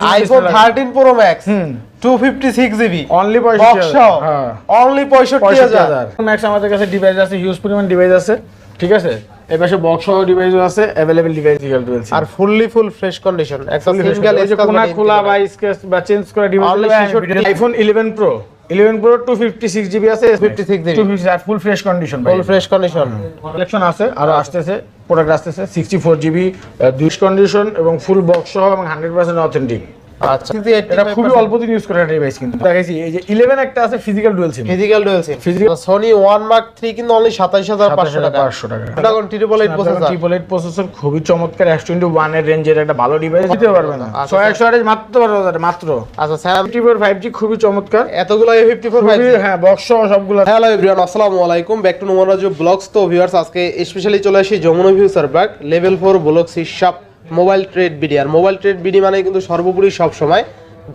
IPhone thirteen Pro Max hmm. Two fifty six GB only box পঁয়ষট্টি হ্যাঁ। Only পঁয়ষট্টি পঁয়ষট্টি হাজার। হাজার। ম্যাক্স আমাদের কাছে ডিভাইস আছে হিউজ পরিমাণ ডিভাইস আছে ঠিক আছে? এর পাশে বক্স সহ ডিভাইসও আছে অ্যাভেলেবেল ডিভাইস আর ফুললি ফুল ফ্রেশ কন্ডিশন একটা সিঙ্গেল কোনা খোলা বা চেঞ্জ করা device iPhone 11 Pro 11 Pro 256 GB আছে। 56 GB 256 আর full fresh condition full fresh condition collection আছে আর আসতেছে প্রোডাক্ট আসতেছে 64 জিবি দুইশ কন্ডিশন এবং ফুল বক্স সহ এবং 100% অথেন্টিক আচ্ছা। এটা খুবই অল্প দিন ইউজ করা ডিভাইস কিন্তু। দেখাইছি এই যে 11 একটা আছে physical dual SIM physical dual SIM Physical- Sony one Mark three কিন্তু অনলি সাতাইশ হাজার পাঁচশো টাকা। 500 টাকা। Dragon triple eight processor triple eight processor খুবই চমৎকার এস টোয়েন্টি ওয়ানের রেঞ্জের একটা ভালো ডিভাইস দিতে আচ্ছা, মাত্র আচ্ছা খুবই চমৎকার। এতগুলো হ্যাঁ বক্স সহ সবগুলো। হ্যালো এভরিওয়ান আসসালামু আলাইকুম। ব্যাক টু নোমান ব্লগস তো ভিউয়ার্স আজকে স্পেশালি চলে আসি Jamuna view server level four block শীর্ষাপ mobile trade BD. আর মোবাইল ট্রেড বিডি মানে কিন্তু সর্বোপরি সব সময়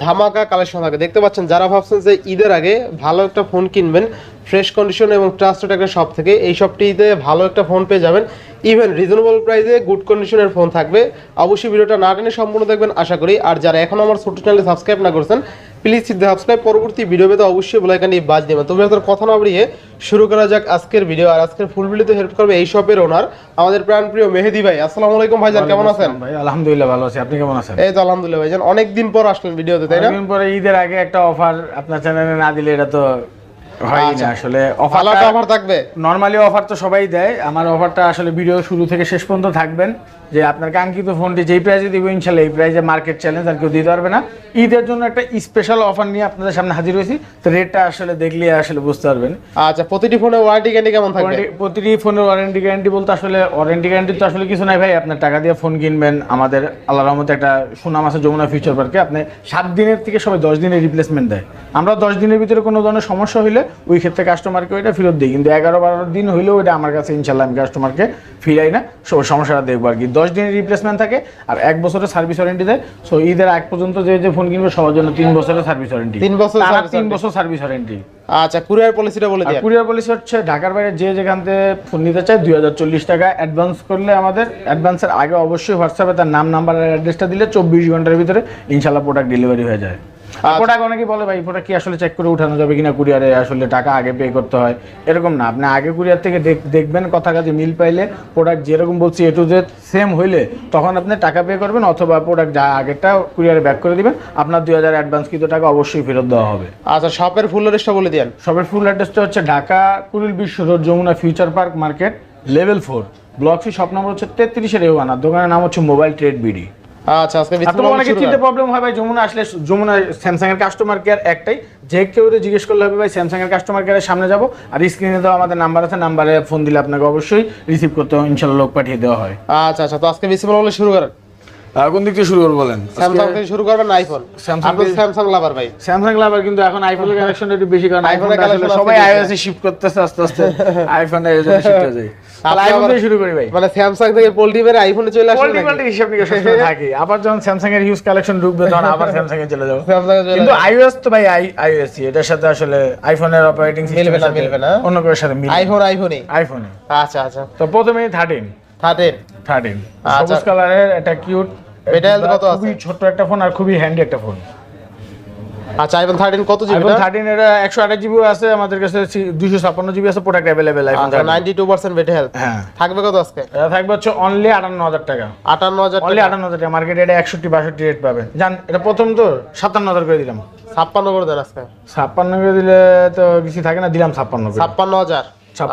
ধামাকা কালেকশন থাকে। দেখতে পাচ্ছেন, যারা ভাবছেন যে ঈদের আগে ভালো একটা ফোন কিনবেন, ফ্রেশ কন্ডিশন এবং ট্রাস্টেড একটা শপ থেকে, এই সবটিতে ভালো একটা ফোন পেয়ে যাবেন। ইভেন রিজনেবল প্রাইসে গুড কন্ডিশনের ফোন থাকবে। অবশ্যই ভিডিওটা না টেনে সম্পূর্ণ দেখবেন, আশা করি। আর যারা এখন আমার ছোট চ্যানেলে সাবস্ক্রাইব না করছেন প্লিজ সাবস্ক্রাইব পরবর্তী ভিডিও পেতে অবশ্যই বেলাইকানি বাজ দেবেন তবে তোর কথা না বাড়িয়ে শুরু করা যাক আজকের ভিডিও আর আজকের ফুল ভিডিওতে হেল্প করবে এই শপের ওনার আমাদের প্রাণপ্রিয় মেহেদি ভাই। আসসালামু আলাইকুম ভাইজান কেমন আছেন? ভাই আলহামদুলিল্লাহ ভালো আছি। আপনি কেমন আছেন? এই তো আলহামদুলিল্লাহ ভাইজান অনেকদিন পর আসলেন ভিডিওতে তাই না? অনেকদিন পরে ঈদের আগে একটা অফার আপনার চ্যানেলে না দিলে এটা তো হয় আচ্ছা। না আসলে অফার থাকবে। নর্মালি অফার তো সবাই দেয়। আমার অফারটা আসলে ভিডিও শুরু থেকে শেষ পর্যন্ত থাকবেন। যে আপনার কাঙ্ক্ষিত ফোনটি যেই প্রাইসে দিব ইনশাল্লাহ এই প্রাইসে মার্কেট চ্যালেঞ্জ আর কেউ দিতে পারবে না। ঈদের জন্য একটা স্পেশাল অফার নিয়ে আপনাদের সামনে হাজির হয়েছি। তো রেটটা আসলে দেখলে আসলে বুঝতে পারবেন। আচ্ছা প্রতিটি ফোনের ওয়ারেন্টি গ্যারান্টি কেমন থাকবে? প্রতিটি ফোনের ওয়ারেন্টি গ্যারান্টি বলতে আসলে ওয়ারেন্টি গ্যারান্টি তো আসলে কিছু নাই ভাই। আপনার টাকা দিয়ে ফোন কিনবেন আমাদের আল্লাহ রহমতে একটা সুনাম আছে যমুনা ফিউচার পার্কে আপনি সাত দিনের থেকে সবাই দশ দিনের রিপ্লেসমেন্ট দেয়। আমরা দশ দিনের ভিতরে কোনো ধরনের সমস্যা হলে ওই ক্ষেত্রে কাস্টমারকে ওইটা ফেরত দিই। কিন্তু এগারো বারো দিন হইলেও ওইটা আমার কাছে ইনশাল্লাহ আমি কাস্টমারকে ফিরাই না। সো সমস্যাটা দেখব আর কি। দশ দিনের রিপ্লেসমেন্ট থাকে আর এক বছরের সার্ভিস ওয়ারেন্টি দেয়। সো ঈদের আগ পর্যন্ত যে যে ফোন কিনবে সবার জন্য তিন বছরের সার্ভিস ওয়ারেন্টি তিন বছর তিন বছর সার্ভিস ওয়ারেন্টি আচ্ছা কুরিয়ার পলিসিটা বলে কুরিয়ার পলিসি হচ্ছে ঢাকার বাইরে যে যেখান থেকে ফোন নিতে চায় দুই হাজার চল্লিশ টাকা অ্যাডভান্স করলে আমাদের অ্যাডভান্সের আগে অবশ্যই হোয়াটসঅ্যাপে তার নাম নাম্বার আর অ্যাড্রেসটা দিলে চব্বিশ ঘণ্টার ভিতরে ইনশাল্লাহ প্রোডাক্ট ডেলিভারি হয়ে যায়। প্রোডাক্ট অনেকেই বলে ভাই প্রোডাক্ট কি আসলে চেক করে উঠানো যাবে কিনা? কুরিয়ারে আসলে টাকা আগে পে করতে হয়। এরকম না। আপনি আগে কুরিয়ার থেকে দেখ- দেখবেন কথা কাজে মিল পাইলে প্রোডাক্ট যেরকম বলছি এ টু জেড সেম হইলে তখন আপনি টাকা পে করবেন অথবা প্রোডাক্ট যা আগেরটা কুরিয়ারে ব্যাক করে দিবেন। আপনার দুই হাজার অ্যাডভান্স কিন্তু টাকা অবশ্যই ফেরত দেওয়া হবে। আচ্ছা শপের ফুল অ্যাড্রেসটা বলে দিন সবের ফুল অ্যাড্রেসটা হচ্ছে Dhaka Kuril Bishwa road Jamuna future park market level four block C shop number হচ্ছে তেত্রিশের এ ওয়ান আর দোকানের নাম হচ্ছে মোবাইল ট্রেড বিডি আচ্ছা আজকে আপনার অনেকে চিনতে প্রবলেম হয় ভাই যমুনা আসলে যমুনা স্যামসাং এর কাস্টমার কেয়ার একটাই। যে কেউ জিজ্ঞেস করলে হবে ভাই স্যামসাং এর কাস্টমার কেয়ারের সামনে যাব? আর স্ক্রিনে দেওয়া আমাদের নাম্বার আছে নাম্বারে ফোন দিলে আপনাকে অবশ্যই রিসিভ করতে লোক পাঠিয়ে দেওয়া হয়। আচ্ছা আচ্ছা তো আজকে বেশি বলে শুরু করেন। কোন দিক থেকে শুরু করব বলেন? স্যামসাং থেকে শুরু করবেন আইফোন Samsung স্যামসাং লাভার ভাই। স্যামসাং লাভার কিন্তু এখন আইফোনের কানেকশন একটু বেশি কারণ আইফোন এর সবাই। আইওএস শিফট করতেছে আস্তে আস্তে। আইফোন আইওএস শিফট হয়ে যায়। তাহলে আইফোন থেকে শুরু করি ভাই। মানে স্যামসাং থেকে পোল্ট্রি মেরে আইফোনে চলে আসলেন কোয়ালিটি কোয়ালিটি হিসাব নিকাশ সবসময় থাকে। আবার যখন স্যামসাং এর ইউজ কালেকশন ঢুকবে তখন আবার স্যামসাং এ চলে যাব। স্যামসাং চলে কিন্তু আইওএস তো ভাই আইওএস এটার সাথে আসলে আইফোনের অপারেটিং মিলবে না, মিলবে না। অন্য কারোর সাথে মিলবে আইফোন আইফোনই আইফোনে আচ্ছা আচ্ছা। তো প্রথমেই থার্টিন থার্টিন থার্টিন আচ্ছা। সবুজ কালারের একটা কিউট এটা কত আছে? খুবই ছোট্ট একটা ফোন আর খুবই হ্যান্ডি একটা ফোন আচ্ছা আইফোন কত জিবি আইফোন জিবি আছে আমাদের কাছে দুইশো ছাপ্পান্ন জিবি আছে প্রোডাক্ট আইফোন আচ্ছা হেলথ হ্যাঁ। থাকবে কত আজকে? এটা থাকবে হচ্ছে অনলি আটান্ন হাজার টাকা। আটান্ন হাজার অনলি আটান্ন হাজার টাকা। মার্কেটে এটা রেট পাবেন জান এটা প্রথম তো সাতান্ন হাজার করে দিলাম। ছাপ্পান্ন করে দেন আজকে। ছাপ্পান্ন করে দিলে তো কিছু থাকে না দিলাম ছাপ্পান্ন করে। হাজার।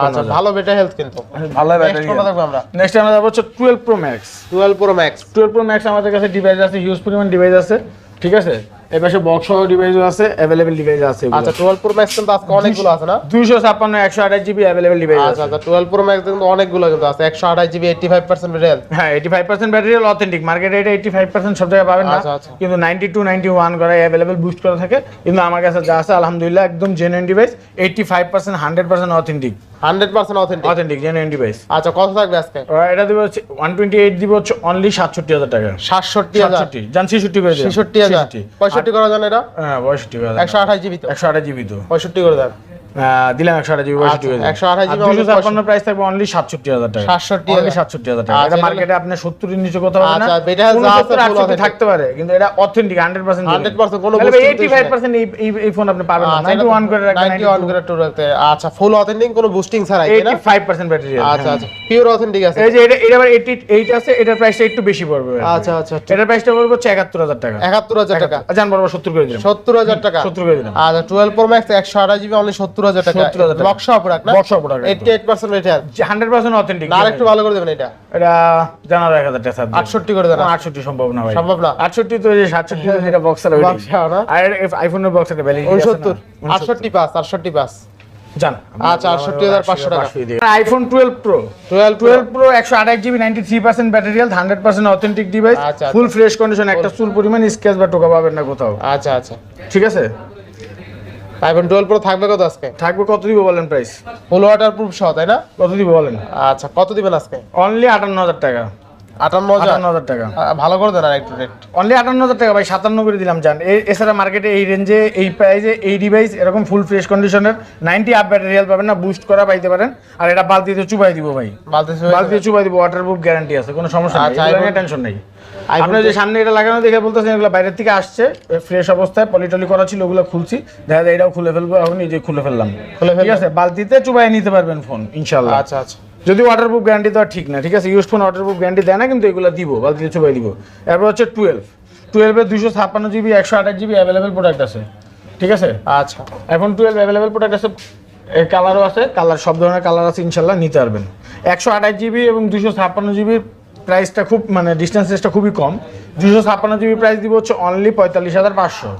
আচ্ছা ভালো বেটে হেলথ কিন্তু। ভালো কোনটা আমরা? নেক্সট আমরা যাব হচ্ছে twelve Pro Max twelve Pro Max twelve Pro Max আমাদের কাছে ডিভাইস আছে হিউজ পরিমাণ ডিভাইস আছে ঠিক আছে? এর পাশে বক্স সহ ডিভাইসও আছে অ্যাভেলেবেল ডিভাইস আছে আচ্ছা টুয়েলভ প্রো ম্যাক্স কিন্তু আজকে অনেকগুলো আছে না? দুইশো ছাপ্পান্ন একশো আঠাশ জিবি অ্যাভেলেবেল ডিভাইস আছে। আচ্ছা টুয়েলভ প্রো ম্যাক্স কিন্তু অনেকগুলো কিন্তু আছে একশো আঠাশ GB eighty five percent battery health হ্যাঁ eighty five percent battery authentic মার্কেটে এটা এইটি ফাইভ পার্সেন্ট সব জায়গায় পাবেন না। আচ্ছা, আচ্ছা। কিন্তু নাইনটি টু নাইনটি ওয়ান করা অ্যাভেলেবেল বুস্ট করা থাকে। কিন্তু আমার কাছে যা আছে আলহামদুলিল্লাহ একদম genuine device eighty five percent hundred percent authentic hundred percent authentic authentic genuine device আচ্ছা কত থাকবে আজকে? এটা দিব হচ্ছে ওয়ান টোয়েন্টি এইট দিব হচ্ছে অনলি সাতষট্টি হাজার টাকা। সাতষট্টি হাজার। সাতষট্টি জান ছেষট্টি করে দিলাম। ছেষট্টি হাজার। 66 পঁয়ষট্টি করা যান এটা? হ্যাঁ পঁয়ষট্টি করে একশো আঠাশ জিবি তো। একশো আঠাশ জিবি তো। পঁয়ষট্টি করে দেন। আহ, দিলাম একশো আঠাশ জিবি আচ্ছা, 128 GB only ছাপ্পান্ন প্রাইস থাকবে অনলি সাতষট্টি হাজার টাকা। 67,000 অনলি সাতষট্টি হাজার টাকা। আচ্ছা, এটা এটা- মার্কেটে আপনি সত্তরের নিচে কোথাও হবে না। আচ্ছা, এটা যা আছে উনসত্তর, full আটষট্টি থাকতে পারে কিন্তু এটা অথেন্টিক হান্ড্রেড পার্সেন্ট 100% কোনো এইটি ফাইভ পার্সেন্ট এই ফোন আপনি পাবেন আচ্ছা, নাইনটি ওয়ান করে রাখবেন 91 করে টু রাখতে। আচ্ছা ফুল অথেন্টিক কোনো বুস্টিং ছাড়াই এইটি ফাইভ পার্সেন্ট ব্যাটারি আচ্ছা আচ্ছা পিওর অথেন্টিক আছে। এই যে এটা এটা আবার এইটি এইট আছে এটার প্রাইসটা একটু বেশি পড়বে আচ্ছা আচ্ছা এটার প্রাইসটা পড়বে হচ্ছে একাত্তর হাজার টাকা। একাত্তর হাজার টাকা। জান বরাবর সত্তর করে দিলাম। সত্তর হাজার টাকা। সত্তর করে দিলাম। আচ্ছা টুয়েলভ প্রো ম্যাক্স একশো আঠাশ জিবি অনলি সত্তর হাজার টাকা। 70,000 টাকা। Box product. Eighty eight percent hundred percent authentic আর একটু ভালো করে দেবেন এটা। এটা জানার এক হাজার টাকা আটষট্টি করে দেন আটষট্টি সম্ভব না ভাই। সম্ভব না। আটষট্টি তো এই সাতষট্টি যেটা বক্সার? আর আইফোনের বক্সের ভ্যালিডিটি উনসত্তর। আটষট্টি পাঁচ আটষট্টি পাঁচ। জান। আচ্ছা, 68,500 টাকা। IPhone twelve Pro twelve twelve Pro একশো আঠাশ GB ninety three percent hundred percent authentic device full fresh condition একটা চুল পরিমাণ স্কেচ বা টোকা পাবেন না কোথাও। আচ্ছা আচ্ছা। ঠিক আছে? আইফোন টুয়েলভ প্রো থাকবে কত আজকে? থাকবে কত দিব বলেন প্রাইস ফুল ওয়াটার প্রুফ সহ তাই না? কত দিব বলেন? আচ্ছা কত দিবেন আজকে? অনলি আটান্ন হাজার টাকা। আটান্ন হাজার? টাকা। ভালো করে দেন একটু রেট অনলি আটান্ন হাজার টাকা ভাই সাতান্ন করে দিলাম জান। এ- এছাড়া মার্কেটে এই রেঞ্জে এই এই ডিভাইস এরকম ফুল ফ্রেশ কন্ডিশনের নাইনটি আপ ব্যাটারি হেলথ পাবেন না বুস্ট করা পাইতে পারেন। আর এটা বালতিতে চুবাই দিব ভাই। বালতি বালতিতে চুবাই দিব ওয়াটার প্রুফ গ্যারান্টি আছে কোনো সমস্যা নেই। আচ্ছা, টেনশন নেই। iPhone আপনার যে সামনে এটা লাগানো দেখে বলতেছেন এগুলো বাইরের থেকে আসছে ফ্রেশ অবস্থায় পলিটলি করা ছিল ওগুলো খুলছি। দেখা যায় এটাও খুলে ফেলব এখন যে খুলে ফেললাম। খুলে ঠিক আছে বালতিতে চুবাই নিতে পারবেন ফোন ইনশাল্লাহ আচ্ছা আচ্ছা। যদি ওয়াটার প্রুফ গ্যারান্টি দেওয়া ঠিক না ঠিক আছে use phone waterproof guarantee দেয় না কিন্তু এগুলো দিব বালতিতে চুবাই দিব। এরপর হচ্ছে টুয়েলভ টুয়েলভের দুশো ছাপ্পান্ন জিবি একশো আঠাশ জিবি অ্যাভেলেবেল প্রোডাক্ট আছে। ঠিক আছে? আচ্ছা। এখন টুয়েলভ অ্যাভেলেবেল প্রোডাক্ট আছে কালারও আছে কালার সব ধরনের কালার আছে ইনশাল্লাহ নিতে পারবেন। একশো আঠাশ জিবি এবং দুশো ছাপ্পান্ন জিবির প্রাইসটা খুব মানে ডিস্টেন্সটা খুবই কম। দুশো ছাপ্পান্ন জিবি প্রাইস দিব হচ্ছে অনলি পঁয়তাল্লিশ হাজার পাঁচশো।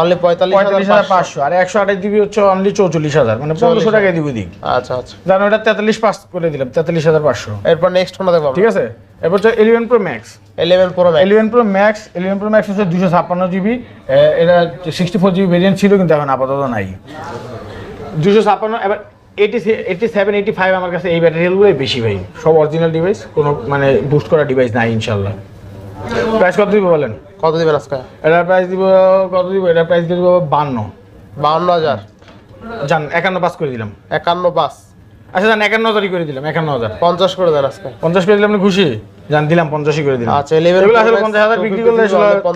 অনলি পঁয়তাল্লিশ পঁয়তাল্লিশ হাজার পাঁচশো। আর একশো আঠাশ জিবি হচ্ছে অনলি চৌচল্লিশ হাজার। মানে পনেরোশো টাকায় দিব দিক আচ্ছা আচ্ছা। জানো ওটা তেতাল্লিশ পাঁচ করে দিলাম তেতাল্লিশ হাজার পাঁচশো। এরপর নেক্সট কোনটা দেখব ঠিক আছে? এরপর হচ্ছে eleven Pro Max eleven Pro eleven Pro Max eleven Pro Max হচ্ছে দুশো ছাপ্পান্ন জিবি এটা সিক্সটি ফোর জিবি ভেরিয়েন্ট ছিল কিন্তু এখন আপাতত নাই। দুশো ছাপ্পান্ন এবার এইটি সেভেন এইটি ফাইভ আমার কাছে এই ব্যাটারি হেলগুলোই বেশি ভাই। সব অরিজিনাল ডিভাইস কোনো মানে বুস্ট করা ডিভাইস নাই ইনশাল্লাহ। প্রাইস কত দিব বলেন? কত দিব আজকে এটার প্রাইস দিব কত দিব? এটার প্রাইস দিব বান্ন। বাউন্ন হাজার। জান একান্ন পাস করে দিলাম। একান্ন পাঁচ আচ্ছা জান একান্ন হাজারই করে দিলাম একান্ন হাজার। পঞ্চাশ করে দেন আজকে পঞ্চাশ করে দিলাম আপনি খুশি? জান দিলাম পঞ্চাশই করে দিলাম। আচ্ছা, 11 এগুলো আসলে পঞ্চাশ হাজার বিক্রি করলে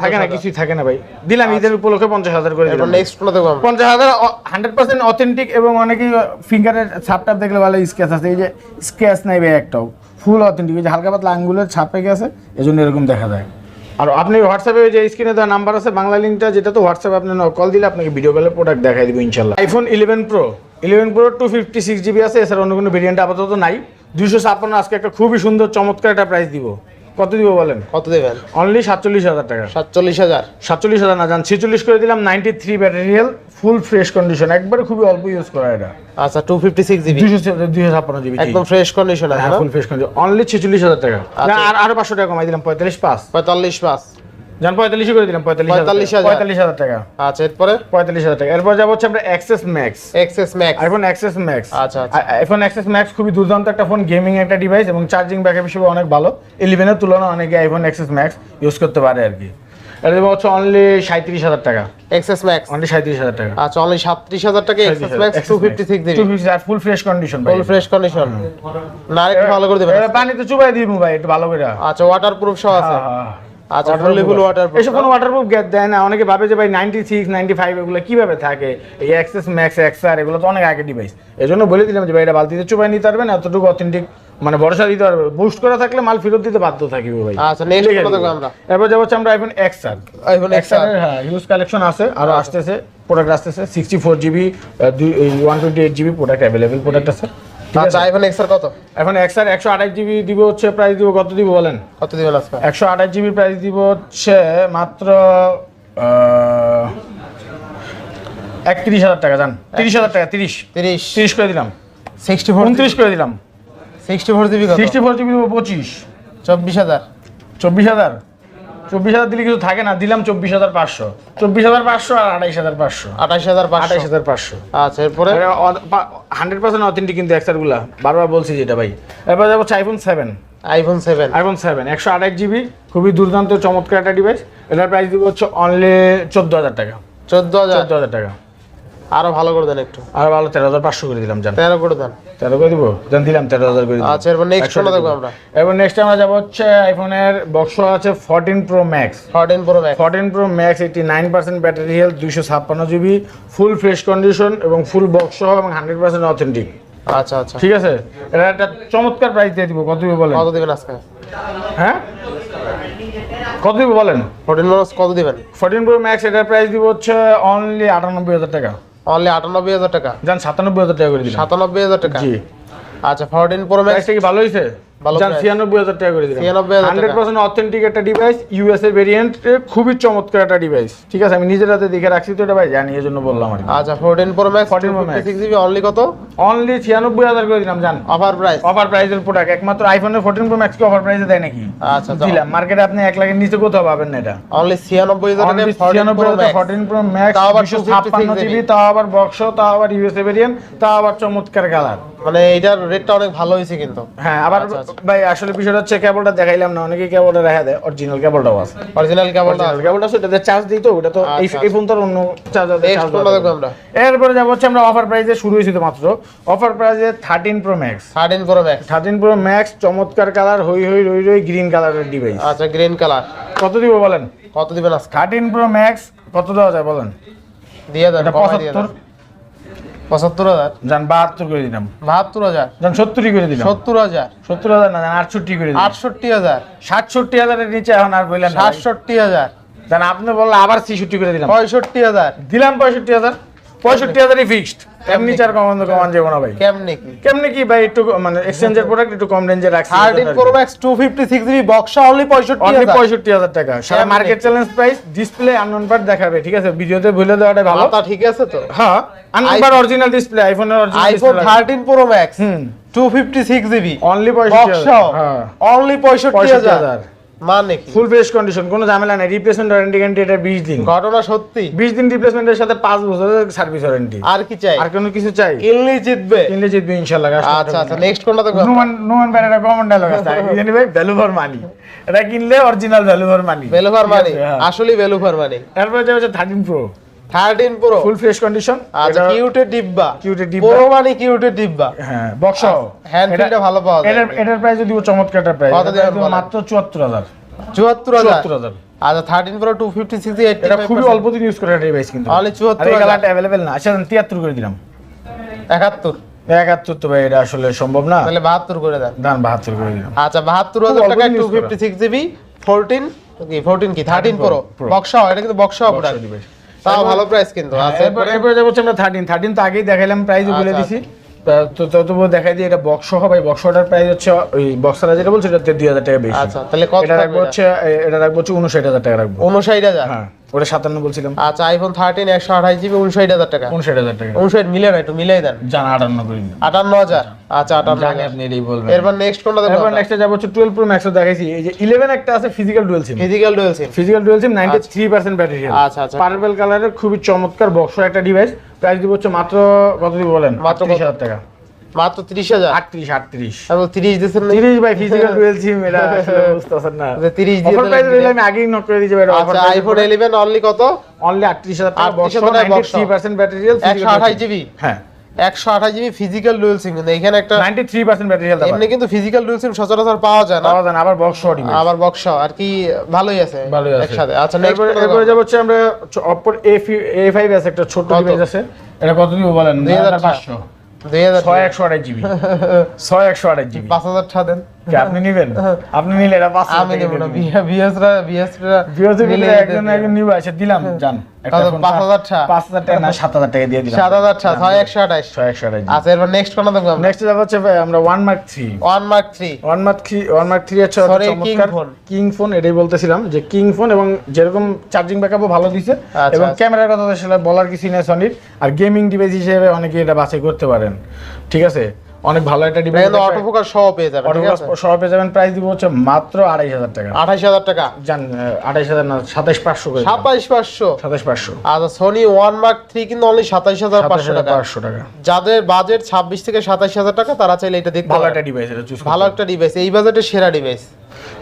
থাকে না কিছুই থাকে না ভাই। দিলাম ঈদের উপলক্ষে পঞ্চাশ হাজার করে দিলাম। নেক্সট দেখব আমরা? পঞ্চাশ হাজার হান্ড্রেড পার্সেন্ট অথেন্টিক এবং অনেকেই ফিঙ্গারের ছাপটাপ দেখলে ভালো স্কেচ আছে। এই যে স্কেচ নাই ভাই একটাও। ফুল অথেন্টিক যে হালকা পাতলা আঙ্গুলের ছাপ পেকে আছে এই জন্য এরকম দেখা যায়। আর আপনি হোয়াটসঅ্যাপে যে স্ক্রিনে দেওয়া নাম্বার আছে বাংলা লিঙ্কটা যেটা তো হোয়াটসঅ্যাপে আপনি কল দিলে আপনাকে ভিডিও কলে প্রোডাক্ট দেখাই দিব ইনশাল্লাহ। IPhone eleven Pro eleven Pro two fifty six GB আছে এছাড়া অন্য কোনো ভেরিয়েন্ট আপাতত নাই। দুশো ছাপ্পান্ন আজকে একটা খুবই সুন্দর চমৎকার একটা প্রাইস দিব। কত দিব বলেন? কত দেবেন? অনলি সাতচল্লিশ হাজার টাকা। সাতচল্লিশ হাজার। সাতচল্লিশ হাজার না যান ছেচল্লিশ করে দিলাম নাইনটি থ্রি ব্যাটারিয়াল ফুল ফ্রেশ কন্ডিশন একবারে খুবই অল্প ইউজ করা এটা। আচ্ছা টু ফিফটি সিক্স জিবি দুশো ছাপ্পান্ন জিবি একদম fresh condition full fresh condition only ছেচল্লিশ হাজার টাকা। আর আরও পাঁচশো টাকা কমাই দিলাম পঁয়তাল্লিশ পাঁচ। পঁয়তাল্লিশ পাঁচ। যান পঁয়তাল্লিশই করে দিলাম পঁয়তাল্লিশ 45,000 হাজার। পঁয়তাল্লিশ হাজার টাকা। আচ্ছা এরপরে? পঁয়তাল্লিশ হাজার টাকা। এরপর যাব হচ্ছে আমরা XS Max XS Max iPhone XS Max আচ্ছা, আচ্ছা। আইফোন এক্সেস ম্যাক্স খুবই দুর্দান্ত একটা ফোন গেমিং একটা ডিভাইস এবং চার্জিং ব্যাকআপ হিসেবে অনেক ভালো। ইলেভেনের তুলনায় অনেকে আইফোন এক্সেস ম্যাক্স ইউজ করতে পারে আর কি। এটা দেবো হচ্ছে অনলি সাঁত্রিশ হাজার টাকা। এক্সএস ম্যাক্স অনলি সাঁত্রিশ হাজার টাকা। আচ্ছা অনলি সাতত্রিশ হাজার টাকা XS Max two fifty six GB full fresh condition full fresh condition না একটু ভালো করে দেবেন। পানিতে চুবাই দিব ভাই একটু ভালো করে। আচ্ছা ওয়াটার প্রুফ সহ আছে। আচ্ছা ফুললি ফুল এসব কোনো ওয়াটারপ্রুফ গ্যাস দেয় না। অনেকে ভাবে যে ভাই নাইনটি সিক্স নাইনটি ফাইভ এগুলো কীভাবে থাকে? এই এক্সেস ম্যাক্স এক্সআর এগুলো তো অনেক আগে ডিভাইস এই বলে দিলাম যে ভাই এটা বালতিতে চুবাই নিতে পারবেন এতটুকু অথেন্টিক মানে ভরসা দিতে পারবে। বুস্ট করা থাকলে মাল ফেরত দিতে বাধ্য থাকিব ভাই। আচ্ছা নেক্সট কোনটা দেখব আমরা এরপর যাব আমরা আইফোন হ্যাঁ হিউজ কালেকশন আছে আরও আসতেছে প্রোডাক্ট আসতেছে sixty four GB product product আছে। আচ্ছা আইফোন এক্সআর কত? এখন এক্সআর একশো আঠাশ জিবি দিব হচ্ছে প্রাইস দিব কত দিব বলেন? কত দিবেন আজকে একশো আঠাশ জিবির প্রাইস দিব হচ্ছে মাত্র একত্রিশ হাজার টাকা জান। তিরিশ হাজার টাকা তিরিশ। তিরিশ। তিরিশ করে দিলাম। সিক্সটি ফোর উনত্রিশ করে দিলাম। সিক্সটি ফোর জিবি কত? সিক্সটি ফোর জিবি দেবো পঁচিশ। চব্বিশ হাজার? চব্বিশ হাজার দিলে কিছু থাকে না দিলাম চব্বিশ হাজার পাঁচশো। চব্বিশ হাজার পাঁচশো আর আঠাইশ হাজার পাঁচশো। আঠাইশ হাজার আঠাইশ হাজার পাঁচশো। আচ্ছা এরপরে? হান্ড্রেড পার্সেন্ট অথেন্টিক কিন্তু এক্সারগুলা বারবার বলছি যেটা ভাই। এরপরে যাব iPhone seven iPhone seven iPhone seven একশো আঠাশ জিবি খুবই দুর্দান্ত চমৎকার একটা ডিভাইস এটার প্রাইস দিব হচ্ছে অনলি চোদ্দ হাজার টাকা। চোদ্দ হাজার। চোদ্দ হাজার টাকা। আরও ভালো করে দেন একটু। আর ভালো তেরো হাজার পাঁচশো করে দিলাম জান। তেরো করে দেন। তেরো করে দিব? জান দিলাম তেরো হাজার করে আচ্ছা এরপর নেক্সট কোনটা দেখব আমরা? এবার নেক্সট আমরা যাব হচ্ছে আইফোনের বক্স আছে fourteen Pro Max fourteen Pro Max fourteen Pro Max eighty nine percent battery health দুইশো ছাপ্পান্ন জিবি ফুল ফ্রেশ কন্ডিশন এবং ফুল বক্স সহ এবং হান্ড্রেড পার্সেন্ট অথেন্টিক আচ্ছা আচ্ছা। ঠিক আছে? এটা একটা চমৎকার প্রাইস দিয়ে দিব কত দিব বলেন? কত দিবেন আজকে? হ্যাঁ? কত দিব বলেন? ফোরটিন প্রো কত দিবেন? ফোরটিন প্রো ম্যাক্স এটার প্রাইস দিব হচ্ছে অনলি আটানব্বই হাজার টাকা। অনলি আটানব্বই হাজার টাকা। জান সাতানব্বই হাজার টাকা করে দিলাম। সাতানব্বই হাজার টাকা। জি। আচ্ছা ফরটিন প্রো ম্যাক্স কি ভালো হয়েছে ভালো যান price। ছিয়ানব্বই হাজার টাকা করে দিলাম। 96,000 টাকা। হান্ড্রেড পার্সেন্ট অথেন্টিক একটা ডিভাইস ইউএসএ ভেরিয়েন্ট খুবই চমৎকার একটা ডিভাইস ঠিক আছে আমি নিজের হাতে দেখে রাখছি তো এটা ভাই। জানি জন্য বললাম আর আচ্ছা fourteen Pro Max 14 Pro Max। Six GB only কত? অনলি ছিয়ানব্বই হাজার করে দিলাম জান। অফার প্রাইস অফার প্রাইসের প্রোডাক্ট একমাত্র আইফোনের প্রো ম্যাক্স কি অফার প্রাইসে দেয় নাকি? আচ্ছা দিলাম মার্কেটে আপনি এক লাখের নিচে কোথাও পাবেন না এটা। অনলি টাকা প্রো ম্যাক্স তাও আবার 256 জিবি তাও আবার বক্স তাও আবার ইউএসএ ভেরিয়েন্ট তাও আবার চমৎকার কালার মানে এটার রেটটা অনেক ভালো হয়েছে কিন্তু। হ্যাঁ আবার আচ্ছা, আচ্ছা। ভাই আসলে বিষয়টা হচ্ছে কেবলটা দেখাইলাম না অনেকে কেবলটা দেখা দেয় অরিজিনাল কেবলটাও আছে। অরিজিনাল কেবলটা কেবলটা আছে। ওটাতে চার্জ দিই তো ওটা তো এই আচ্ছা, ফোন তো অন্য চার্জার আমরা? এরপরে যাব হচ্ছে আমরা অফার প্রাইসে শুরু হয়েছি তো মাত্র। অফার প্রাইসে thirteen Pro Max thirteen Pro Max thirteen Pro Max চমৎকার কালার হই হই রই রই গ্রিন কালারের ডিভাইস আচ্ছা গ্রিন কালার কত দিব বলেন? কত দিবেন আজকে? থার্টিন প্রো ম্যাক্স কত দেওয়া যায় বলেন? দিয়ে দেন এটা কমাই দিয়ে পঁচাত্তর হাজার। যান বাহাত্তর করে দিলাম। বাহাত্তর হাজার। যান সত্তরই করে দিলাম। সত্তর হাজার। সত্তর হাজার না জান আটষট্টি করে দিলাম। আটষট্টি হাজার। সাতষট্টি হাজারের নিচে এখন আর বললেন সাতষট্টি হাজার। জান আপনি বললেন আবার ছিষট্টি করে দিলাম। পঁয়ষট্টি হাজার। দিলাম পঁয়ষট্টি হাজার। পঁয়ষট্টি হাজারই ফিক্সড এমনি চার কমান কমান যাব না ভাই? কেমনে কি? কেমনি কি ভাই একটু মানে এক্সচেঞ্জের প্রোডাক্ট একটু কম রেঞ্জে রাখছি thirteen Pro Max two fifty six GB Buxa only পঁয়ষট্টি অনলি হাজার। পঁয়ষট্টি হাজার টাকা। সারা market challenge price display unknown part দেখাবে ঠিক আছে? ভিডিওতে ভুলে দেওয়াটা ভালো। মাথা ঠিক আছে তো। হ্যাঁ আননোন পার্ট অরিজিনাল ডিসপ্লে আইফোনের iPhone original thirteen Pro Max hmm. Two fifty six GB only পঁয়ষট্টি বক্সা হাজার। হ্যাঁ। অনলি পঁয়ষট্টি পঁয়ষট্টি হাজার হাজার। মানে ফুল ফ্রেশ কন্ডিশন কোনো ঝামেলা নাই। রিপ্লেসমেন্ট ওয়ারেন্টি গ্যারান্টি এটা বিশ দিন। ঘটনা সত্যি? বিশ দিন রিপ্লেসমেন্টের সাথে 5 বছরের সার্ভিস ওয়ারেন্টি আর কি চাই? আর কোনো কিছু চাই? কিনলে জিতবে? কিনলে জিতবে ইনশাআল্লাহ আচ্ছা আচ্ছা নেক্সট কোনটা দেখব? নুমান নুমান ভাই একটা কমন ডায়লগ আছে। জানি ভাই ভ্যালু ফর মানি এটা কিনলে original value for money value for money. আসলে ভ্যালু ফর মানি এরপরে যে হচ্ছে thirteen Pro thirteen Pro full fresh condition আচ্ছা কিউটের ডিব্বা। কিউটের ডিব্বা। প্রো মানে কিউটের ডিব্বা। হ্যাঁ বক্স ফিলটা ভালো পাওয়া যায়। এটার প্রাইস যদি চমৎকার একটা প্রাইস? মাত্র চুয়াত্তর হাজার। চুয়াত্তর হাজার? চুয়াত্তর হাজার। আচ্ছা thirteen Pro two fifty six এটা খুবই অল্প দিন ইউজ করে ডিভাইস কিন্তু। Only 74 এই কালারটা অ্যাভেলেবেল না। আচ্ছা তিয়াত্তর করে দিলাম। একাত্তর। একাত্তর তো ভাই এটা আসলে সম্ভব না। তাহলে বাহাত্তর করে দেন। বাহাত্তর করে দিলাম। আচ্ছা বাহাত্তর হাজার টাকা two fifty six GB fourteen কি ফোরটিন কি? Thirteen Pro Pro। বক্সা এটা কিন্তু বক্সা প্রোডাক্ট। তাও ভালো প্রাইস কিন্তু আছে। এরপর যাব আমরা থার্টিন থার্টিন তো আগেই দেখাইলাম প্রাইসও বলে আচ্ছা, দিছি। তা- তো তো তবুও দেখাই দিই এটা বক্স হবে ভাই বক্সটার প্রাইস হচ্ছে ওই বক্সারা যেটা বলছে এটা দুই হাজার টাকা বেশি। আচ্ছা তাহলে কত এটা রাখব হচ্ছে এটা রাখব হচ্ছে উনষাট হাজার টাকা রাখব। উনষাট হাজার? হ্যাঁ। ওটা সাতান্ন বলছিলাম। আচ্ছা আইফোন থার্টিন একশো আঠাশ জিবি উনষাট হাজার টাকা। উনষাট হাজার টাকা। উনষাট মিলে না একটু মিলাই দেন। জান আটান্ন করে আটান্ন হাজার? আচ্ছা আটান্ন জানি হাজার। আপনি এটাই বলবেন। এরপর নেক্সট কোনটা দেখব এরপর নেক্সটে যাব হচ্ছে টুয়েলভ প্রো ম্যাক্সও দেখাইছি। এই যে ইলেভেন একটা আছে physical dual SIM physical dual SIM physical dual SIM ninety three percent battery আচ্ছা, আচ্ছা। পার্পেল কালারের খুবই চমৎকার বক্স একটা ডিভাইস প্রাইস দিব হচ্ছে মাত্র কত দিব বলেন? মাত্র মাত্র হাজার টাকা। মাত্র তিরিশ হাজার। আটত্রিশ আটত্রিশ। তারপর তিরিশ দিচ্ছেন না? তিরিশ বাই ফিজিক্যাল ডুয়েল সিম এটা আসলে বুঝতেছেন না। আচ্ছা, 30 দিয়ে অফার প্রাইস দিলে। আমি আগেই নক করে দিয়েছি ভাই আচ্ছা আইফোন ইলেভেন অনলি কত? অনলি টাকা বক্স টাকা box থ্রি পার্সেন্ট ব্যাটারি একশো আঠাশ জিবি হ্যাঁ। একশো আঠাশ জিবি ফিজিক্যাল ডুয়েল সিম কিন্তু এখানে একটা ninety three percent battery health এমনি কিন্তু ফিজিক্যাল ডুয়েল সিম সচরাচর পাওয়া যায় না। পাওয়া যায় না, আবার বক্স শর্ট আবার বক্স আর কি ভালোই আছে ভালোই আছে। একসাথে। আচ্ছা এরপরে যাব হচ্ছে আমরা অপর এ এ ফাইভ আছে একটা ছোট ডিভাইস আছে। এটা কত দিব বলেন? দুই হাজার পাঁচশো। দুই হাজার ছয় একশো আড়াই জিবি। ছয় একশো আড়াই জিবি। পাঁচ হাজার ছা দেন। আপনি নিবেন? আপনি নিলে এটা পাঁচ আমি নেব না বিএসরা বিএসরা বিরোধী মিলে একজন একজন নিবে আছে দিলাম জান একটা কত? ফোন পাঁচ হাজার টাকা? পাঁচ হাজার টাকা না সাত হাজার টাকা দিয়ে দিলাম। সাত হাজার টাকা ছয় একশো আঠাশ। ছয় একশো আঠাশ আচ্ছা এরপর নেক্সট কোনটা দেখব নেক্সট যাব হচ্ছে ভাই আমরা one Mark three one Mark three one Mark three one Mark three হচ্ছে চমৎকার। কিং ফোন এটাই বলতেছিলাম যে কিং ফোন এবং যেরকম চার্জিং ব্যাকআপও ভালো দিছে আচ্ছা, এবং আচ্ছা। ক্যামেরার কথা আসলে বলার কিছু নেই সনির আর গেমিং ডিভাইস হিসেবে অনেকে এটা বাছাই করতে পারেন। ঠিক আছে? অনেক ভালো একটা ডিভাইস কিন্তু অটো ফোকাস সহ পেয়ে যাবেন ঠিক আছে? সহ পেয়ে যাবেন প্রাইস দিব হচ্ছে মাত্র 28000 টাকা। আঠাশ হাজার টাকা? জান আড়াইশ হাজার না সাতাইশ পাঁচশো করে সাতাইশ পাঁচশো? সাতাইশ পাঁচশো। আচ্ছা সোনি ওয়ান মার্ক 3 কিন্তু অনলি সাতাইশ হাজার সাতাইশ পাঁচশো হাজার টাকা। পাঁচশো টাকা। যাদের বাজেট ছাব্বিশ থেকে সাতাইশ হাজার টাকা তারা চাইলে এটা দেখতে ভালো একটা ডিভাইস এটা চুজ ভালো একটা ডিভাইস এই বাজেটে সেরা ডিভাইস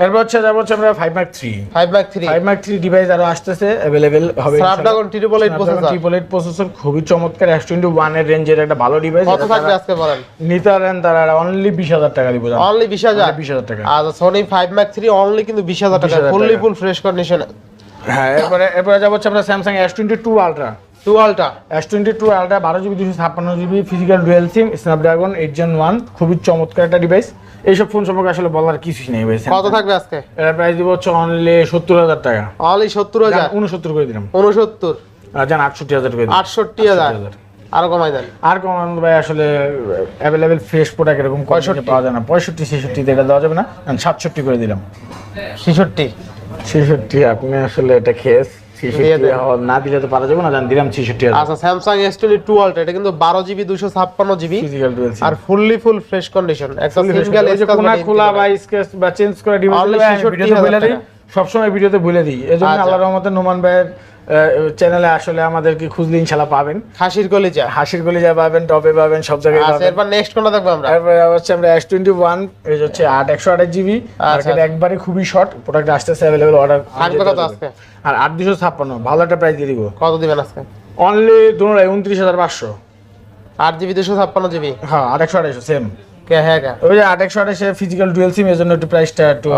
এরপর হচ্ছে যাব হচ্ছে আমরা five Mark three five Mark three five Mark three device আরও আসতেছে অ্যাভেলেবেল হবে Snapdragon triple eight processor triple eight processor খুবই চমৎকার এস টোয়েন্টি ওয়ানের রেঞ্জের একটা ভালো ডিভাইস কত থাকবে আজকে বলেন? নিতে পারেন তারা অনলি বিশ হাজার টাকা দিব অনলি বিশ হাজার? বিশ হাজার টাকা। আচ্ছা Sony five Mark three only কিন্তু বিশ হাজার টাকা। ফুললি ফুল ফ্রেশ কন্ডিশন হ্যাঁ এরপরে এরপরে যাব হচ্ছে আমরা Samsung S twenty two Ultra টুয়ালটা S twenty two ultra বারো জিবি দুশো ছাপ্পান্ন GB physical dual SIM Snapdragon eight gen one খুবই চমৎকার একটা ডিভাইস এইসব ফোন সম্পর্কে আসলে বলার কিছুই নেই ভাই কত থাকবে আজকে? এর প্রাইস দিব হচ্ছে অনলি সত্তর হাজার টাকা। অনলি সত্তর হাজার? উনসত্তর করে দিলাম। উনসত্তর আর যান আটষট্টি হাজার করে আটষট্টি হাজার? আরও কমাই দেন। আর কমানো ভাই আসলে অ্যাভেলেবেল ফ্রেশ প্রোডাক্ট এরকম পঁয়ষট্টি। পাওয়া যায় না। পঁয়ষট্টি ছেষট্টিতে এটা দেওয়া যাবে না। সাতষট্টি করে দিলাম। ছেষট্টি। ছেষট্টি আপনি আসলে এটা খেয়েছ দিয়ে ছেষট্টি দেন। হওয়া- না দিলে তো পারা যাবে না দিলাম ছেষট্টি আচ্ছা স্যামসাং এস টোয়েন্টি টুয়ালটা এটা কিন্তু বারো জিবি দুশো ছাপ্পান্ন জিবি আর ফুললি ফুল ফ্রেশ কন্ডিশন একটা সিঙ্গেল খোলা বা স্কেচ বা চেঞ্জ করে ডিভাইস Only ভিডিওতে 66,000 বলে দিই সবসময় ভিডিওতে ভুলে দিই। এই জন্য আল্লাহ রহমতে নোমান ভাইয়ের চ্যানেলে আসলে আমাদেরকে খুঁজলে ইনশাল্লাহ পাবেন। খাসির কলিজা। হাসির গলিজা পাবেন টপে পাবেন সব জায়গায় আচ্ছা পাবেন। এরপর নেক্সট কোনটা দেখব আমরা? তারপরে হচ্ছে আমরা এস টোয়েন্টি ওয়ান এই হচ্ছে আট একশো আঠাশ জিবি। মার্কেট একবারে খুবই শর্ট প্রোডাক্ট আসতেছে অ্যাভেলেবেল অর্ডার থাকবে কত আজকে? আর আট দুশো ছাপ্পান্ন ভালো একটা প্রাইস দিয়ে দিব। কত দিবেন আজকে? অনলি দুটাই উনত্রিশ হাজার পাঁচশো। আট জিবি দুশো ছাপ্পান্ন জিবি হ্যাঁ আট একশো আঠাশো সেম কে হ্যাঁ ওই যে আট একশো আঠাশে ফিজিক্যাল ডুয়েল সিম এর জন্য একটু প্রাইসটা একটু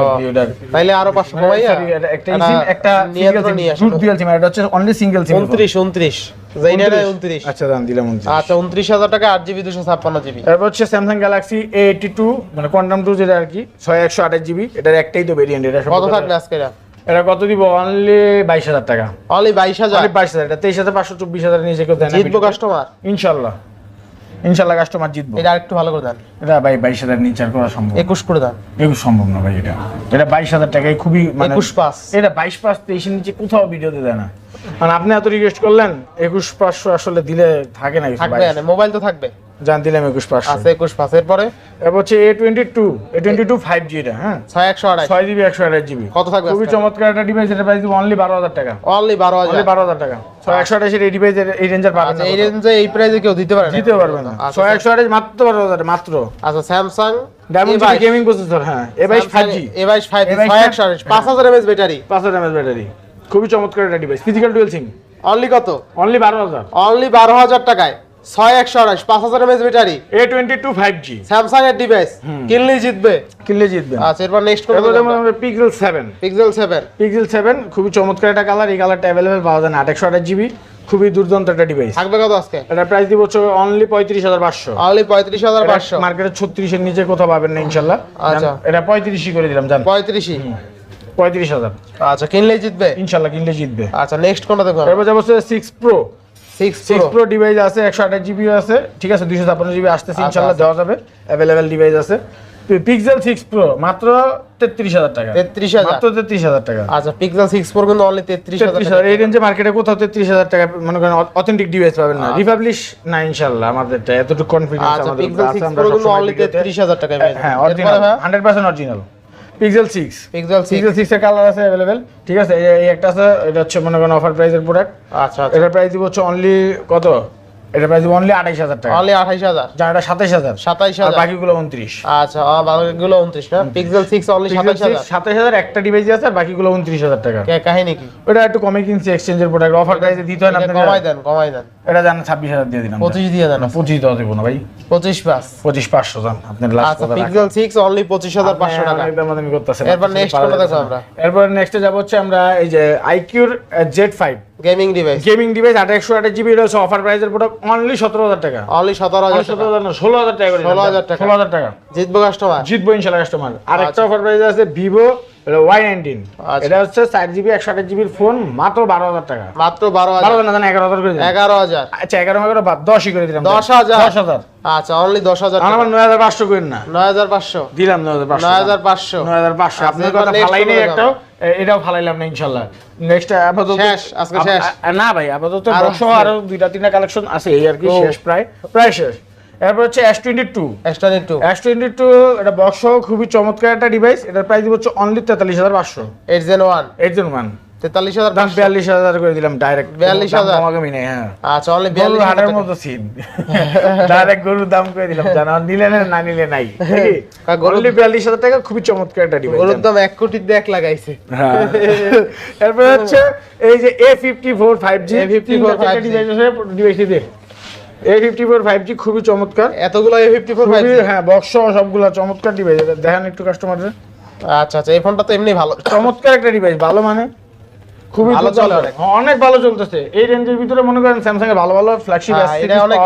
তাইলে আরও পাঁচশো কমাইয়া একটা সিম একটা নিয়ে তো নিয়ে টু ডুয়াল সিম এটা হচ্ছে অনলি সিঙ্গেল সিম উনত্রিশ উনত্রিশ। জাইনা উনত্রিশ? আচ্ছা দাম দিলাম উনত্রিশ। আচ্ছা উনত্রিশ হাজার টাকা আট জিবি দুশো ছাপ্পান্ন জিবি তারপর হচ্ছে Samsung Galaxy A eighty two মানে কোয়ান্টাম টু যেটা আর কি জিবি এটার একটাই তো ভেরিয়েন্ট এটা কত থাকবে আজকে এটা? এটা কত দিব? অনলি বাইশ হাজার টাকা। অনলি বাইশ হাজার? বাইশ হাজার এটা তেইশ হাজার পাঁচশো চব্বিশ হাজার নিচে কেউ দেয় জিতবো কাস্টমার ইনশাল্লাহ। ইনশাল্লাহ কাস্টমার জিতবো। এটা আরেকটু ভালো করে দেন। এটা ভাই বাইশ হাজার নিচে আর করা সম্ভব একুশ করে দেন। একুশ সম্ভব না ভাই এটা। এটা বাইশ হাজার টাকায় খুবই মানে একুশ পাস এটা বাইশ পাঁচ তেইশের নিচে কোথাও ভিডিওতে দেয় না। মানে আপনি এত রিকোয়েস্ট করলেন একুশ পাঁচশো আসলে দিলে থাকে না মোবাইল তো থাকবে। জান দিলাম একুশ পাঁচশো। আছে একুশ পাঁচ এরপরে? এরপর হচ্ছে A twenty two A twenty two five G এটা হ্যাঁ? ছয় একশো আড়াই। ছয় জিবি একশো আঠাশ জিবি। কত থাকবে খুবই চমৎকার একটা ডিভাইস এটা প্রাইস অনলি বারো হাজার টাকা। অনলি বারো হাজার। বারো হাজার টাকা। ছয় একশো আঠাশের এই ডিভাইস এই রেঞ্জের পাবেন আচ্ছা না এই। রেঞ্জে এই প্রাইসে কেউ দিতে পারে দিতে পারবে না। আচ্ছা, ছয় একশো আঠাশ মাত্র বারো হাজার মাত্র। আচ্ছা স্যামসাং ডায়মন্ড গেমিং প্রসেসর হ্যাঁ। এ বাইশ ফাইভ জি এ বাইশ ফাইভ জি A22 ছয় একশো আড়াইশ পাঁচ হাজার এমএস ব্যাটারি পাঁচ হাজার এমএস ব্যাটারি খুবই চমৎকার একটা device physical dual SIM only কত? অনলি বারো হাজার। অনলি বারো হাজার টাকায়। ছয় একশো আড়াইশ পাঁচ হাজার MS battery. A twenty two five G Samsung এর ডিভাইস কিনলেই জিতবে। কিনলে জিতবে। আচ্ছা এরপর নেক্সট এরপর যেমন আমরা Pixel seven Pixel seven Pixel seven খুবই চমৎকার একটা কালার এই কালারটা অ্যাভেলেবেল পাওয়া যায় না। আট একশো আঠাশ জিবি খুবই দুর্দান্ত একটা ডিভাইস থাকবে কত আজকে? এটা প্রাইস দিব হচ্ছে অনলি পঁয়ত্রিশ হাজার পাঁচশো। অনলি পঁয়ত্রিশ হাজার পাঁচশো। মার্কেটে ছত্রিশের নিচে কোথাও পাবেন না ইনশাল্লাহ। আচ্ছা। এটা পঁয়ত্রিশই করে দিলাম জান। পঁয়ত্রিশই? পঁয়ত্রিশ হাজার। আচ্ছা কিনলেই জিতবে? ইনশাল্লাহ কিনলে জিতবে। আচ্ছা নেক্সট কোনটা দেখো? এরপর যাব six pro six six pro device আছে একশো আঠাশ জিবি আছে ঠিক আছে দুইশো ছাপ্পান্ন জিবি আসতেছে ইনশাল্লাহ আচ্ছা। দেওয়া যাবে অ্যাভেলেবেল ডিভাইস আছে। পিক্সেল সিক্স প্রো মাত্র তেত্রিশ হাজার টাকা। তেত্রিশ হাজার। মাত্র তেত্রিশ হাজার টাকা। আচ্ছা পিক্সেল সিক্স ফোর কিন্তু অনলি তেত্রিশ হাজার হাজার এই রেঞ্জে মার্কেটে কোথাও তেত্রিশ হাজার টাকা মনে করেন অথেন্টিক ডিভাইস পাবেন না। রিপাবলিশ না আমাদেরটা এতটুকু কনফিডেন্স আচ্ছা আমাদের আছে, কিন্তু অনলি পেয়ে হ্যাঁ original Pixel six Pixel six Pixel six এর কালার আছে অ্যাভেলেবেল ঠিক আছে? এই একটা আছে এটা হচ্ছে মনে করেন অফার প্রাইসের প্রোডাক্ট আচ্ছা আচ্ছা। এটার প্রাইস দিব হচ্ছে অনলি কত? এটা প্রাইস দিব অনলি আঠাইশ হাজার টাকা। অনলি আঠাইশ হাজার। যার এটা সাতাইশ হাজার। সাতাইশ আর হাজার বাকিগুলো উনত্রিশ। আচ্ছা আর বাকিগুলো উনত্রিশ না? পিক্সেল সিক্স অনলি সাতাইশ হাজার। সাতাইশ হাজার একটা ডিভাইস আছে আর বাকিগুলো উনত্রিশ হাজার টাকা। কে কাহিনী কি? ওটা একটু কমে কিনছি এক্সচেঞ্জের প্রোডাক্ট অফার প্রাইসে দিতে হয় না এটা আপনাকে কমাই দেন কমাই দেন। এটা ছাব্বিশ হাজার দিয়ে দিলাম। পঁচিশ দিয়ে দেন। না পঁচিশ দেওয়া দেবো না ভাই। পঁচিশ পাঁচ পঁচিশ পাঁচশো জান আপনার লাস্ট আচ্ছা পিক্সেল সিক্স অনলি পঁচিশ হাজার পাঁচশো টাকা। এরপর next কোনটা দেখব আমরা? এরপর নেক্সটে যাব হচ্ছে আমরা এই যে আইকিউর Z gaming device gaming device আট একশো আট জিবি এটা অফার প্রাইসের প্রোডাক্ট অনলি সতেরো হাজার টাকা। অনলি সতেরো হাজার সতেরো টাকা। হাজার না ষোলো হাজার টাকা করে 16,000 টাকা। ষোলো হাজার টাকা। জিতবো কাস্টমার জিতবো ইনশাল্লাহ কাস্টমার আর একটা। অফার প্রাইস আছে ভিভো ওয়াই নাইনটিন। এটা হচ্ছে চার জিবি একশো আঠাশ জিবির ফোন মাত্র বারো হাজার টাকা। মাত্র বারো বারো হাজার হাজার না এগারো হাজার করে এগারো হাজার। আচ্ছা এগারো দশই করে দিলাম। দশ হাজার? দশ হাজার। আচ্ছা অনলি দশ হাজার আমার নয় হাজার পাঁচশো করেন না। নয় হাজার পাঁচশো। দিলাম নয় হাজার নয় হাজার পাঁচশো। নয় হাজার পাঁচশো। আপনার কথা ফালাই নেই একটাও এটাও ফালাইলাম না ইনশাল্লাহ। নেক্সট আপাতত শেষ, আজকে শেষ। না ভাই আপাতত আরও আরও দুইটা তিনটা কালেকশন আছে এই আর কি শেষ প্রায়। প্রায় শেষ। এরপর হচ্ছে S twenty two extra two S twenty two এটা বক্স খুবই চমৎকার একটা ডিভাইস এটার প্রাইস হচ্ছে অনলি তেতাল্লিশ হাজার পাঁচশো। Eight gen one eight gen one তেতাল্লিশ হাজার দাম বিয়াল্লিশ হাজার করে দিলাম ডাইরেক্ট 42,000 কমাকমি নেই হ্যাঁ। আচ্ছা অনলি বিয়াল্লিশ হাটের হাজার মতো সিন ডাইরেক্ট গরুর দাম করে দিলাম জানা নিলে না না নিলে নাই আর গরুর- গরুর বিয়াল্লিশ হাজার টাকা খুবই চমৎকার একটা ডিভাইস গরুর দাম এক লাগাইছে। হচ্ছে এই যে A fifty four five G A54 5G ডিভাইসটি দে A fifty four five G খুবই চমৎকার। এতগুলো এ ফিফটি ফোর ফাইভ হ্যাঁ বক্স সবগুলো চমৎকার ডিভাইস দেখেন একটু কাস্টমারদের আচ্ছা আচ্ছা এই ফোনটা তো এমনি ভালো। চমৎকার একটা ডিভাইস ভালো মানে? খুবই ভালো চলে অনেক। ভালো ভালো ফ্ল্যাগশিপ এটা অনেক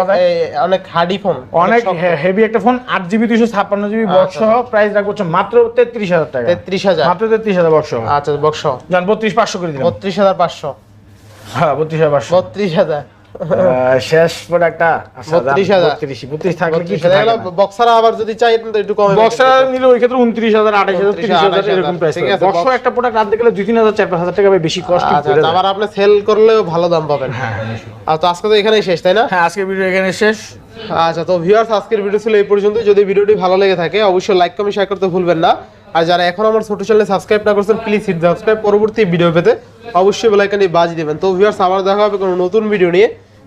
অনেক হার্ডি ফোন অনেক হেভি একটা phone 8 GB 256 GB box price রাখব হচ্ছে মাত্র 33000 টাকা। 33000 মাত্র 33000 বক্স সহ। আচ্ছা বক্স সহ। জান 32500 করে দিলাম। 32500 হ্যাঁ 32500 32000 শেষ প্রোডাক্টটা বত্রিশ হাজার। বত্রিশ বত্রিশ থাকলে বত্রিশ বক্সারা আবার যদি চাই তো একটু কমে বক্সটা নিলে ওই ক্ষেত্রে উনত্রিশ হাজার আঠাশ হাজার তিরিশ হাজার এরকম প্রাইস ঠিক আছে, বক্স box- একটা প্রোডাক্ট আনতে গেলে দুই তিন হাজার চার পাঁচ হাজার টাকা বেশি কস্ট আচ্ছা আচ্ছা, আবার আপনি সেল করলেও ভালো দাম পাবেন। আর তো আজকে তো এখানেই শেষ তাই না? হ্যাঁ আজকে ভিডিও এখানে শেষ। আচ্ছা তো ভিউয়ার্স আজকের ভিডিও ছিল এই পর্যন্ত। যদি ভিডিওটি ভালো লেগে থাকে অবশ্যই লাইক কমেন্ট শেয়ার করতে ভুলবেন না। আর যারা এখন আমার ছোট চ্যানেলে সাবস্ক্রাইব না করছেন প্লিজ হিট সাবস্ক্রাইব পরবর্তী ভিডিও পেতে অবশ্যই বেলাইকানি বাজ দিবেন। তো ভিউয়ার্স আবার দেখা হবে কোনো নতুন ভিডিও নিয়ে।